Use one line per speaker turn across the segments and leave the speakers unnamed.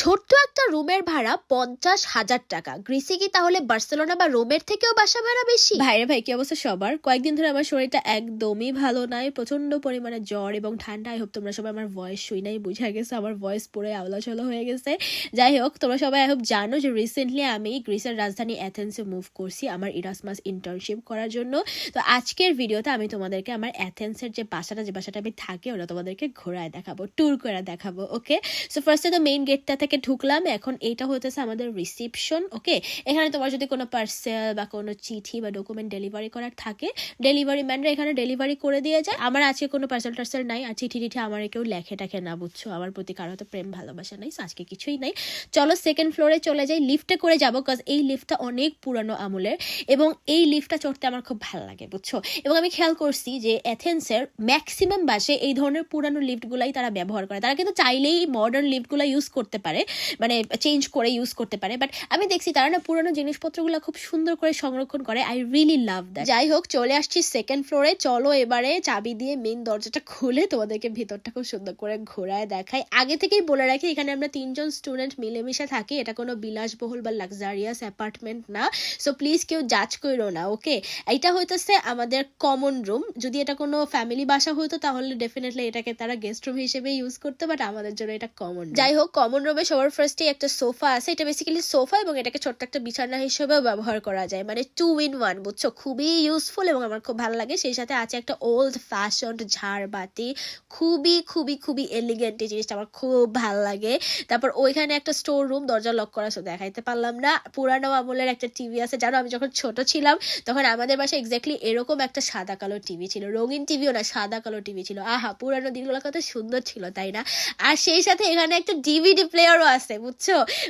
ছোট্ট একটা রুমের ভাড়া পঞ্চাশ হাজার টাকা। গ্রিসে কি তাহলে বার্সেলোনা বা রোমের থেকেও বাসা ভাড়া বেশি? ভাইরে ভাই, কি অবস্থা সবার? কয়েকদিন ধরে আমার শরীরটা একদমই ভালো নাই প্রচণ্ড পরিমাণে জ্বর এবং ঠান্ডা। আই হোপ তোমরা সবাই আমার ভয়েস শুই নাই, বুঝা গেছে আমার ভয়েস পুরো আওলাচলো হয়ে গেছে। যাই হোক, তোমরা সবাই আই হোপ জানো যে রিসেন্টলি আমি গ্রিসের রাজধানী অ্যাথেন্সে মুভ করছি আমার ইরাসমাস ইন্টার্নশিপ করার জন্য। তো আজকের ভিডিওতে আমি তোমাদেরকে আমার অ্যাথেন্সের যে বাসাটা যে বাসাটা আমি থাকি, ওটা তোমাদেরকে ঘোরায় দেখাবো ট্যুর করে দেখাবো ওকে সো ফার্স্টে তো মেইন গেটটা থেকে ঢুকলাম। এখন এইটা হতেছে আমাদের রিসিপশন ওকে এখানে তোমার যদি কোনো পার্সেল বা কোনো চিঠি বা ডকুমেন্ট ডেলিভারি করার থাকে ডেলিভারি ম্যানরা এখানে ডেলিভারি করে দিয়ে যায়। আমার আজকে কোনো পার্সেল টার্সেল নাই আর চিঠি টিঠি আমার কেউ লেখে টাখে না, বুঝছ? আমার প্রতি কারও তো প্রেম ভালোবাসা নাই আজকে কিছুই নাই। চলো সেকেন্ড ফ্লোরে চলে যাই। লিফটে করে যাব কজ এই লিফটটা অনেক পুরানো আমলের এবং এই লিফটটা চড়তে আমার খুব ভালো লাগে, বুঝছ? এবং আমি খেয়াল করছি যে অ্যাথেন্সের ম্যাক্সিমাম বাসে এই ধরনের পুরানো লিফটগুলাই তারা ব্যবহার করে। তারা কিন্তু চাইলেই মডার্ন লিফটগুলো ইউজ করতে পারে। মানে চেঞ্জ করে ইউজ করতে পারে বাট আমি দেখছি তারা না পুরানো জিনিসপত্রগুলো খুব সুন্দর করে সংরক্ষণ করে আই রিয়েলি লাভ দ্যাট যাই হোক, চলে আসছি সেকেন্ড ফ্লোরে চলো এবারে চাবি দিয়ে মেন দরজাটা খুলে তোমাদেরকে ভিতরটা খুব সুন্দর করে ঘোরায় দেখাই। আগে থেকেই বলে রাখি, এখানে আমরা তিনজন স্টুডেন্ট মিলেমিশে থাকি, এটা কোনো বিলাসবহুল বা লাক্সারিয়াস অ্যাপার্টমেন্ট না সো প্লিজ কেউ জাজ করো না ওকে এটা হইতেছে আমাদের কমন রুম যদি এটা কোনো ফ্যামিলি বাসা হতো তাহলে ডেফিনেটলি এটাকে তারা গেস্ট রুম হিসেবে ইউজ করতে বাট আমাদের জন্য এটা কমন যাই হোক কমন রুমে সবার ফার্স্টে একটা সোফা আছে। এটা বেসিক্যালি সোফা এবং এটাকে ছোট্ট একটা বিছানা হিসেবেও ব্যবহার করা যায়। মানে টু ইন ওয়ান বুঝছ? খুবই ইউজফুল এবং আমার খুব ভালো লাগে। সেই সাথে আছে একটা ওল্ড ফ্যাশন ঝাড়বাতি। খুবই খুবই খুবই এলিগেন্ট এই জিনিসটা আমার খুব ভালো লাগে। তারপর ওইখানে একটা স্টোর রুম দরজা লক করা। শুধু দেখাইতে পারলাম না। পুরানো আমলের একটা টিভি আছে। জানো, আমি যখন ছোট ছিলাম, তখন আমাদের বাসায় এক্স্যাক্টলি এরকম একটা সাদা কালো টিভি ছিল। রঙিন টিভিও না, সাদা কালো টিভি ছিল। আহা, পুরানো দিনগুলো কত সুন্দর ছিল, তাই না? আর সেই সাথে এখানে একটা ডিভিডি প্লেয়ারও আছে, বুঝছ?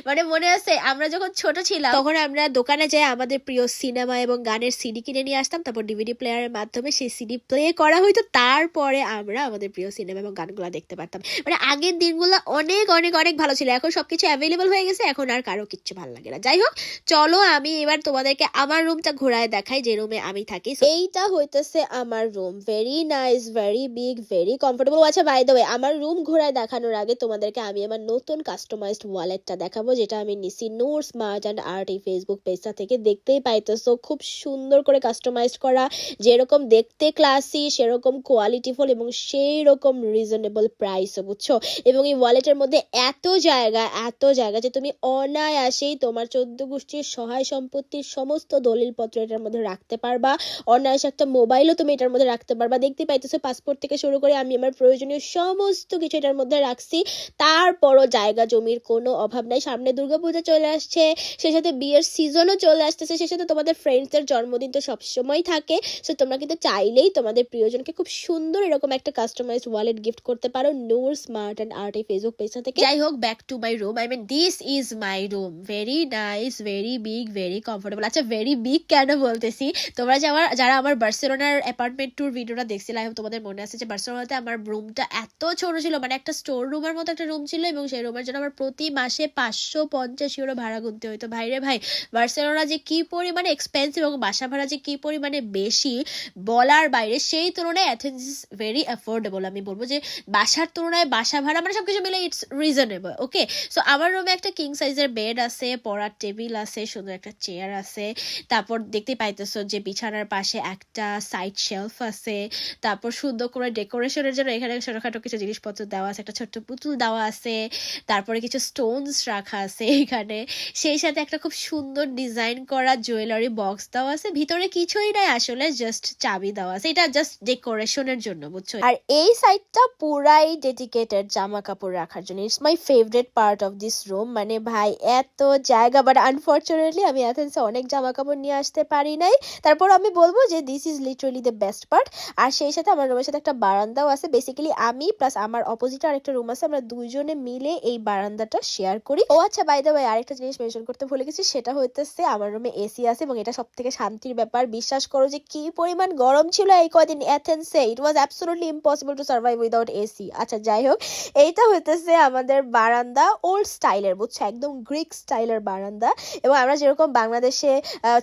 মানে মনে আছে, আমরা যখন ছোট ছিলাম, তখন আমরা দোকানে যাই, আমাদের প্রিয় সিনেমা এবং গানের সিডি কিনে নিয়ে আসতাম, তারপর ডিভিডি প্লেয়ারের মাধ্যমে সেই সিডি প্লে করা হইতো, তারপরে আমরা আমাদের প্রিয় সিনেমা এবং গানগুলো দেখতে পারতাম। মানে আগের দিনগুলো অনেক অনেক অনেক ভালো ছিল, এখন সবকিছু অ্যাভেলেবল হয়ে গেছে, এখন আর কারও কিচ্ছু ভালো লাগে না। যাই হোক, চলো আমি এবার তোমাদেরকে আমার রুমটা ঘোরায় দেখাই, যে রুমে আমি থাকি। এইটা হইতেছে আমার room very nice very big very comfortable আচ্ছা বাই দ্য আমার রুম ঘোরায় দেখানোর আগে তোমাদেরকে আমি আমার নতুন কাস্টমাইজড ওয়ালেটটা দেখাবো, যেটা আমি নিছি নোর স্মার্ট অ্যান্ড আর্ট এই ফেসবুক পেজটা থেকে, দেখতেই পাইতেছো খুব সুন্দর করে কাস্টমাইজড করা, যেরকম দেখতে ক্লাসি সেরকম কোয়ালিটিফুল এবং সেই রকম রিজনেবল প্রাইসও বুঝছ? এবং এই ওয়ালেটের মধ্যে এত জায়গা এত জায়গা যে তুমি অনায়াসেই তোমার চোদ্দ গোষ্ঠীর সহায় সম্পত্তির সমস্ত দলিলপত্র এটার মধ্যে রাখতে পারবা, অনায়াসে একটা মোবাইলও তুমি এটার মধ্যে রাখতে পারবা, দেখতে পাইতেছো পাসপোর্ট থেকে শুরু করে আমি আমার প্রয়োজনীয় সমস্ত কিছু এটার মধ্যে রাখছি, তারপরও জায়গা জমির কোনো অভাব নাই। সামনে দুর্গাপূজা চলে আসছে, সেই সাথে বিয়ের সিজনও চলে আসতেছে, সেই সাথে তোমাদের ফ্রেন্ডসদের জন্মদিন তো সবসময় থাকে। সো তোমরা কিন্তু চাইলেই তোমাদের প্রিয়জনকে খুব সুন্দর এরকম একটা কাস্টমাইজ ওয়ালেট গিফট করতে পারো নোর স্মার্ট অ্যান্ড আর্ট ফেসবুক পেজটা থেকে। যাই হোক back to my room I mean this is my room very nice very big very comfortable আচ্ছা ভেরি বিগ কেন বলতেছি? তোমরা যে আমার যারা আমার বার্সেলোনার অ্যাপার্টমেন্ট ট্যুর ভিডিওটা দেখছিলে আই তোমাদের মনে আছে যে বার্সেলোনাতে আমার রুমটা এত ছোট ছিল মানে একটা স্টোর রুমের মতো একটা রুম ছিল এবং সেই রুমের জন্য আমার প্রতি মাসে পাঁচশো পঞ্চাশ ইউরো ভাড়া গুনতে হইতো ভাইরে ভাই, বার্সেলোনা যে কি পরিমাণে এক্সপেন্সিভ এবং বাসা ভাড়া যে কি পরিমাণে বেশি বলার বাইরে, সেই তুলনায় অ্যাথেন্স ইজ ভেরি অ্যাফোর্ডেবল আমি বলব যে বাসার তুলনায় বাসা ভাড়া মানে সবকিছু মিলে ইটস রিজনেবল ওকে সো আমার রুমে একটা কিং সাইজের বেড আছে, পড়ার টেবিল আছে, সুন্দর একটা চেয়ার আছে। তারপর দেখতে পাইতেছো যে বিছানার পাশে একটা সাইড শেলফ আছে। তারপর সুন্দর করে ডেকোরেশনের জন্য এখানে ছোটখাটো কিছু জিনিসপত্র দেওয়া আছে, একটা ছোট্ট পুতুল দেওয়া আছে। তারপরে কিছু স্টোনস রাখা আছে এখানে। সেই সাথে একটা খুব সুন্দর ডিজাইন করা জুয়েলারি বক্স দেওয়া আছে। ভিতরে কিছুই নাই আসলে জাস্ট চাবি দেওয়া আছে। এটা জাস্ট ডেকোরেশনের জন্য, বুঝছ? আর এই সাইডটা পুরাই ডেডিকেটেড জামা কাপড় রাখার জন্য। It's my favourite part of this room মানে ভাই, এত জায়গা। বাট আনফর্চুনেটলি আমি অ্যাথেন্সে অনেক জামা কাপড় নিয়ে আসতে পারি নাই। তারপর আমি বলব যে this is literally the best part আর সেই সাথে আমার রুমের সাথে একটা বারান্দাও আছে। বেসিক্যালি আমি প্লাস আমার অপোজিট অপোজিটে আরেকটা রুম আছে। আমরা দুইজনে মিলে এই বারান্দাটা শেয়ার করি। ও আচ্ছা বাই দ্য ওয়ে আরেকটা জিনিস মেনশন করতে ভুলে গেছি, সেটা হইতেছে আমার রুমে এসি আছে এবং এটা সব থেকে শান্তির ব্যাপার। বিশ্বাস করো যে কি পরিমাণ গরম ছিল এই কদিন অ্যাথেন্সে it was absolutely impossible to survive without AC আচ্ছা যাই হোক, এইটা হইতেছে আমাদের বারান্দা ওল্ড স্টাইলের বুঝছ? একদম গ্রিক স্টাইলের বারান্দা। এবং আমরা যেরকম বাংলাদেশে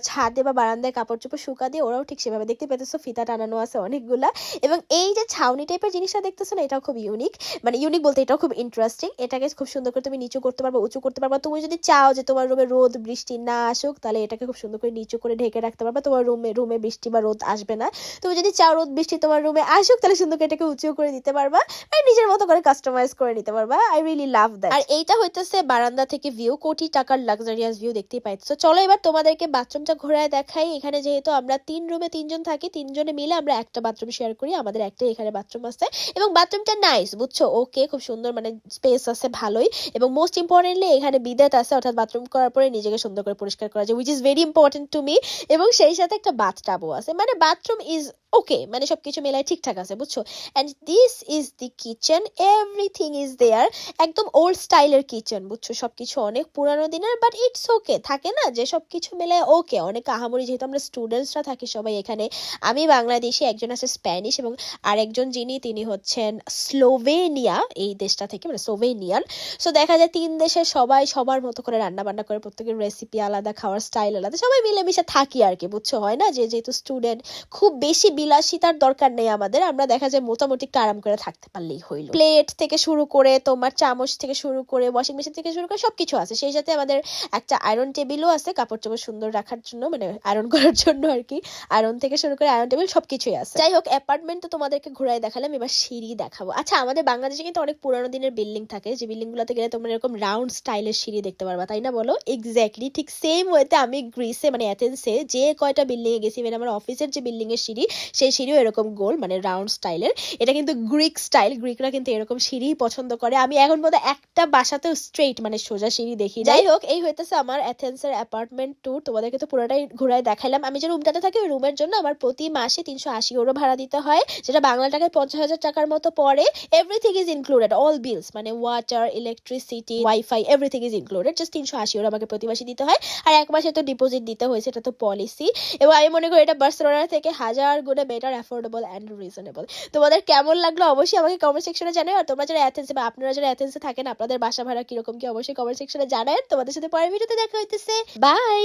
ছাদে বা বারান্দায় কাপড় চোপড় শুকা দিয়ে, ওরাও ঠিক সেভাবে দেখতে পেতেছো, ফিতা টানানো আছে অনেকগুলা। এবং এই যে ছাউনি টাইপের জিনিসটা দেখতেছো না, এটাও খুব ইউনিক মানে ইউনিক বলতে এটাও খুব ইন্টারেস্টিং এটাকে খুব সুন্দর করে তুমি নিচু করতে পারবা, উঁচু করতে পারবা। তুমি যদি চাও যে তোমার রুমে রোদ, বৃষ্টি না আসুক, তাহলে এটাকে খুব সুন্দর করে নিচু করে ঢেকে রাখতে পারবা। তোমার রুমে রুমে বৃষ্টি বা রোদ আসবে না। তুমি যদি চাও রোদ, বৃষ্টি তোমার রুমে আসুক, তাহলে সুন্দর করে এটাকে উঁচু করে দিতে পারবা আর নিজের মতো করে কাস্টমাইজ করে নিতে পারবা। আই রিয়েলি লাভ দ্যাট আর এইটা হইতেছে বারান্দা থেকে ভিউ কোটি টাকার লাক্সারিয়াস ভিউ দেখতেই পাইছো চলো এবার তোমাদেরকে বাথরুমটা ঘোরায় দেখাই। এখানে যেহেতু আমরা তিন রুমে তিনজন থাকি, তিনজনে মিলে আমরা একটা বাথরুম শেয়ার করি। আমাদের একটাই এখানে বাথরুম আছে। এবং বাথরুমটা নাইস বুঝছ? ওকে খুব সুন্দর মানে স্পেস আছে, ভালোই। এবং মোস্ট ইম্পর্টেন্টলি এখানে বিদেত আছে, অর্থাৎ বাথরুম করার পরে নিজেকে সুন্দর করে পরিষ্কার করা যায় which is very important to me এবং সেই সাথে একটা বাথ টাবও আছে। মানে বাথরুম ইজ ওকে মানে সবকিছু মেলায় ঠিকঠাক আছে, বুঝছ? And this is the kitchen everything is there একদম ওল্ড স্টাইলের কিচেন বুঝছ? সবকিছু অনেক পুরানো দিনের বাট ইটস ওকে থাকে না যে সবকিছু মেলায় ওকে অনেক আহামরি, যেহেতু আমরা স্টুডেন্টসরা থাকি সবাই এখানে, আমি বাংলাদেশি একজন আছে স্প্যানিশ এবং আরেকজন যিনি, তিনি হচ্ছেন স্লোভেনিয়া এই দেশটা থেকে মানে স্লোভেনিয়ান সো দেখা যায় তিন দেশের সবাই সবার মতো করে রান্না বান্না করে, প্রত্যেকের রেসিপি আলাদা, খাওয়ার স্টাইল আলাদা, সবাই মিলেমিশে থাকি আর কি, বুঝছ? হয় না যে যেহেতু স্টুডেন্ট খুব বেশি বিলাসিতার দরকার নেই আমাদের, আমরা দেখা যায় মোটামুটি একটু আরাম করে থাকতে পারলেই হইল। প্লেট থেকে শুরু করে, তোমার চামচ থেকে শুরু করে ওয়াশিং মেশিন থেকে শুরু করে সবকিছু আছে। সেই সাথে আমাদের একটা আয়রন টেবিলও আছে কাপড় চোপড় সুন্দর রাখার জন্য মানে আয়রন করার জন্য আর কি আয়রন থেকে শুরু করে আয়রন টেবিল সবকিছুই আছে। যাই হোক অ্যাপার্টমেন্ট তো তোমাদেরকে ঘুরাই দেখালাম, এবার সিঁড়ি দেখাবো। আচ্ছা আমাদের বাংলাদেশে কিন্তু অনেক পুরানো দিনের বিল্ডিং থাকে, যে বিল্ডিং গুলোতে গেলে তোমরা এরকম রাউন্ড স্টাইলের সিঁড়ি দেখতে পারবা, তাই না বলো? এক্স্যাক্টলি ঠিক সেম ওয়েতে আমি গ্রিসে মানে অ্যাথেন্সে যে কয়টা বিল্ডিং এ গেছি মানে আমার অফিসের যে বিল্ডিং এর সিঁড়ি, সেই সিঁড়িও এরকম গোল মানে রাউন্ড স্টাইলের এটা কিন্তু গ্রিক স্টাইল গ্রিকরা কিন্তু এরকম সিঁড়ি পছন্দ করে। আমি এখন পর্যন্ত একটা বাসাতেও স্ট্রেট মানে সোজা সিঁড়ি দেখি। যাই হোক, এই হইতেছে আমার অ্যাথেন্সের অ্যাপার্টমেন্ট ট্যুর তোমাদেরকে তো পুরোটাই ঘুরায় দেখাইলাম। আমি যে রুমটাতে থাকি, ওই রুমের জন্য আমার প্রতি মাসে তিনশো আশি ইউরো ভাড়া দিতে হয়, যেটা বাংলা টাকায় পঞ্চাশ হাজার টাকার মতো পড়ে। Everything is included all bills মানে water electricity wifi everything is included just তিনশো আশি ইউরো আমাকে প্রতি দিতে হয়। আর এক মাসে তো ডিপোজিট দিতে হয়েছে এটা তো পলিসি এবং আমি মনে করি এটা বার্সেলোনা থেকে হাজার গুণে বেটার অ্যাফোর্ডেবল অ্যান্ড রিজনেবল তোমাদের কেমন লাগল অবশ্যই আমাকে কমেন্ট সেকশনে জানাই আর তোমরা যারা অ্যাথেন্সে বা আপনারা যারা অ্যাথেন্সে থাকেন, আপনাদের বাসা ভাড়া কীরকম কি অবশ্যই কমেন্ট সেকশনে জানায় তোমাদের সাথে পরের ভিডিওতে দেখা হইতেছে। বাই